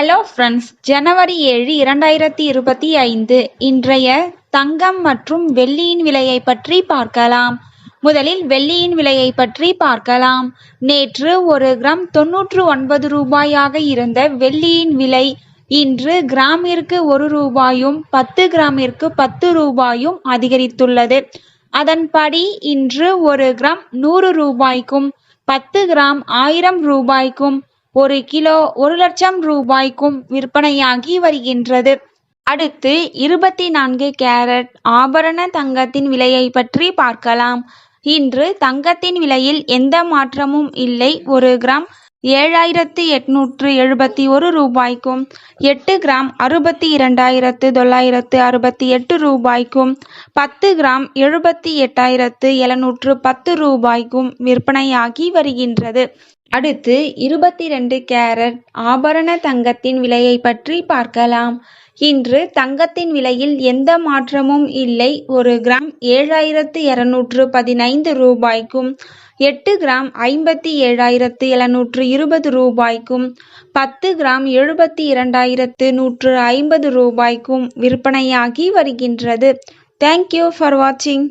Hello friends ஜனவரி ஏழு இரண்டாயிரத்தி இருபத்தி ஐந்து. இன்றைய தங்கம் மற்றும் வெள்ளியின் விலையை பற்றி பார்க்கலாம். முதலில் வெள்ளியின் விலையை பற்றி பார்க்கலாம். நேற்று ஒரு கிராம் தொன்னூற்று ஒன்பது ரூபாயாக இருந்த வெள்ளியின் விலை இன்று கிராமிற்கு ஒரு ரூபாயும் பத்து கிராமிற்கு பத்து ரூபாயும் அதிகரித்துள்ளது. அதன்படி இன்று ஒரு கிராம் நூறு ரூபாய்க்கும் பத்து கிராம் ஆயிரம் ரூபாய்க்கும் ஒரு கிலோ ஒரு லட்சம் ரூபாய்க்கும் விற்பனையாகி வருகின்றது. அடுத்து இருபத்தி நான்கு கேரட் ஆபரண தங்கத்தின் விலையை பற்றி பார்க்கலாம். இன்று தங்கத்தின் விலையில் எந்த மாற்றமும் இல்லை. ஒரு கிராம் ஏழாயிரத்து எட்நூற்று எழுபத்தி ஒரு ரூபாய்க்கும் எட்டு கிராம் அறுபத்தி இரண்டாயிரத்து தொள்ளாயிரத்து அறுபத்தி எட்டு ரூபாய்க்கும் பத்து கிராம் எழுபத்தி எட்டாயிரத்து எழுநூற்று பத்து ரூபாய்க்கும் விற்பனையாகி வருகின்றது. அடுத்து இருபத்தி ரெண்டு கேரட் ஆபரண தங்கத்தின் விலையை பற்றி பார்க்கலாம். இன்று தங்கத்தின் விலையில் எந்த மாற்றமும் இல்லை. ஒரு கிராம் ஏழாயிரத்து இருநூற்று பதினைந்து ரூபாய்க்கும் எட்டு கிராம் ஐம்பத்தி ஏழாயிரத்து எழுநூற்று இருபது ரூபாய்க்கும் பத்து கிராம் எழுபத்தி இரண்டாயிரத்து நூற்று ஐம்பது ரூபாய்க்கும் விற்பனையாகி வருகின்றது. தேங்க்யூ ஃபார் வாட்சிங்